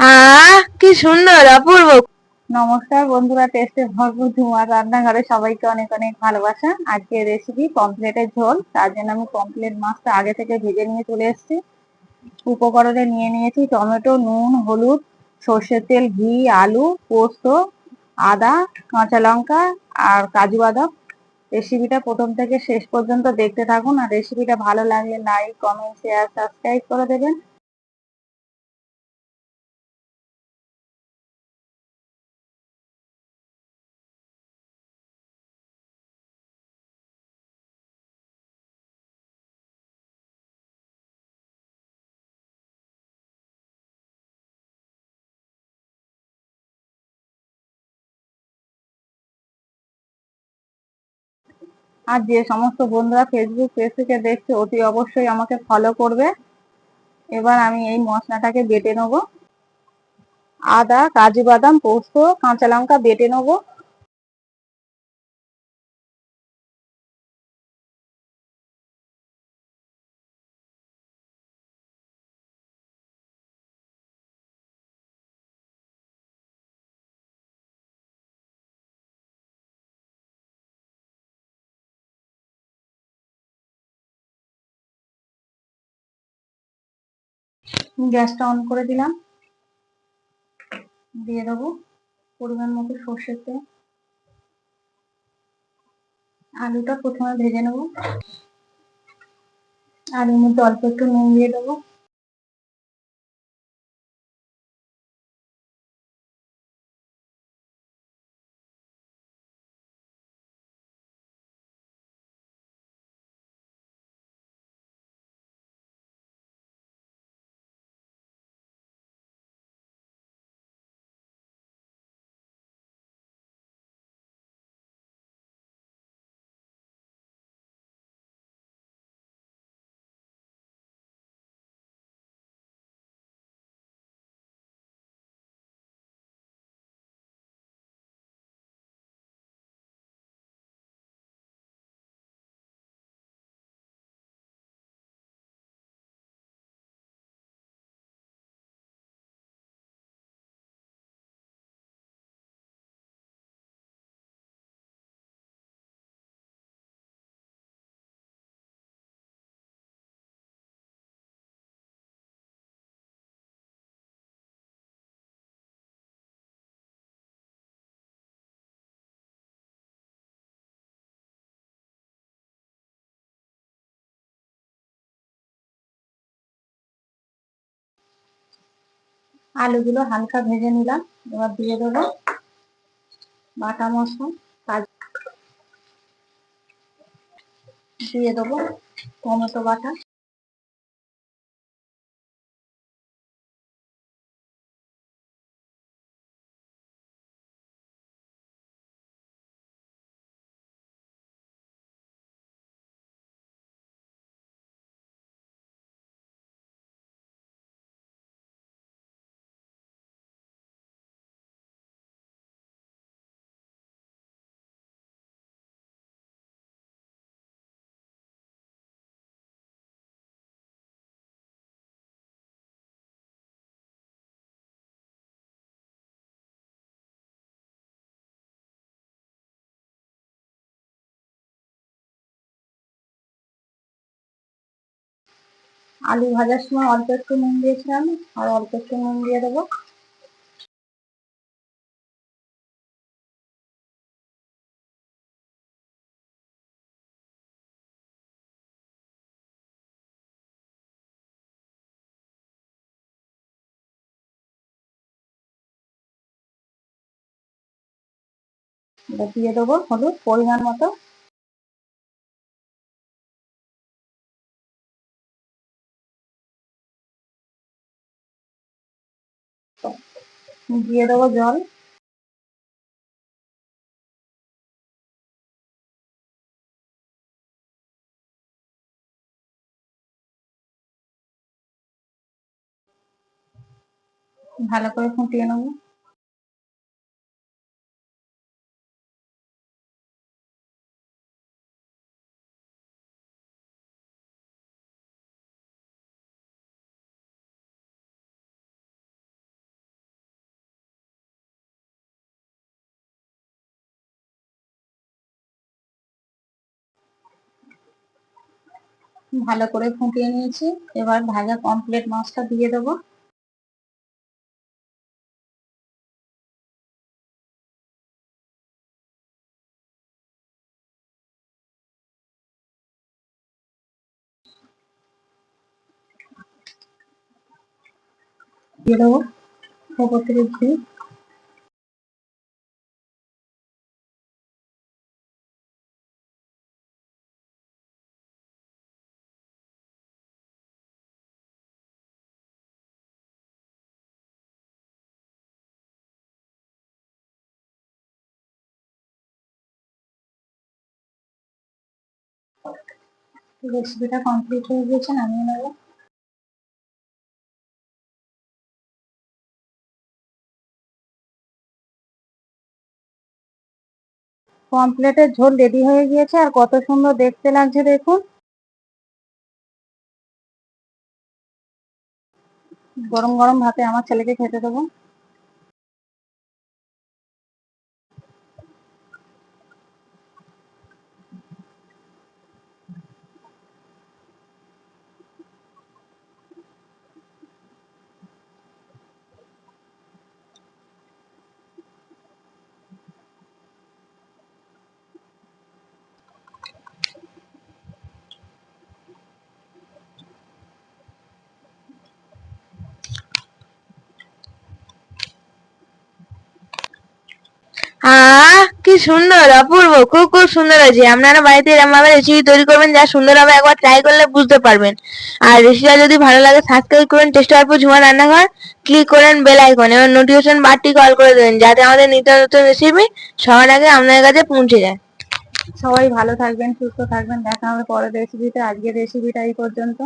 হ্যাঁ কি সুন্দর, অপূর্ব। নমস্কার বন্ধুরা, টেস্টে ভরপুর ঝুমার রান্নাঘরে সবাইকে অনেক অনেক ভালোবাসা। আজকে রেসিপি পমপ্লেটের ঝোল। তার জন্য আমি পমপ্লেট মাছটা আগে থেকে ভেজে নিয়ে চলে এসেছি। উপকরণে নিয়ে নিয়েছি টমেটো, নুন, হলুদ, সর্ষের তেল, ঘি, আলু, পোস্ত, আদা, কাঁচা লঙ্কা আর কাজু বাদাম। রেসিপিটা প্রথম থেকে শেষ পর্যন্ত দেখতে থাকুন। আর রেসিপিটা ভালো লাগলে লাইক কমেন্ট শেয়ার সাবস্ক্রাইব করে দেবেন। আর যে সমস্ত বন্ধুরা ফেসবুক পেজ থেকে দেখছে, অতি অবশ্যই আমাকে ফলো করবে। এবার আমি এই মশলাটাকে বেটে নেব। আদা, কাজু বাদাম, পোস্ত, কাঁচা লঙ্কা বেটে নেব। গ্যাসটা অন করে দিলাম। দিয়ে দেবো পরিমাণ মতো সর্ষের তেল। আলুটা প্রথমে ভেজে নেব। আলুর মধ্যে অল্প একটু নুন দিয়ে দেবো। আলুগুলো হালকা ভেজে নিলাম। এবার দিয়ে দেবো বাটা মশলা। কাজু দিয়ে দেবো টমেটো বাটা। আলু ভাজার সময় অল্প একটু নুন দিয়েছিলাম, আর অল্প একটু নুন দিয়ে দেবো। দিয়ে দেবো হলুদ, পরিমাণ মতো। দিয়ে দেবো জল। ভালো করে ফুটিয়ে নেব। ভালো করে ফুটিয়ে নিয়েছি। এবার ভাজা কমপ্লিট মাছটা দিয়ে দেবো। দিয়ে দেবো। ওপর থেকে ঘি। রেসিপিটা কমপ্লিট হয়ে গেছে নামিয়ে নেব। কমপ্লেটের ঝোল রেডি হয়ে গিয়েছে, আর কত সুন্দর দেখতে লাগছে দেখুন। গরম গরম ভাতে আমার ছেলেকে খেতে দেবো আহ কি সুন্দর, অপূর্ব, খুব খুব সুন্দর আছে আপনারা বাড়িতে এরকম ভাবে রেসিপি তৈরি করবেন, যা সুন্দর হবে, একবার ট্রাই করলে বুঝতে পারবেন। আর রেসিপিটা যদি ভালো লাগে সাবস্ক্রাইব করুন চেষ্টা অল্প ঝুমা রান্নাঘর। ক্লিক করেন বেল আইকন এবং নোটিফিকেশন বারটি কল করে দেবেন, যাতে আমাদের নিত্য নতুন রেসিপি সবার আগে আপনাদের কাছে পৌঁছে যায়। সবাই ভালো থাকবেন, সুস্থ থাকবেন। দেখা হবে পরের রেসিপিতে আজকের রেসিপিটা এই পর্যন্ত।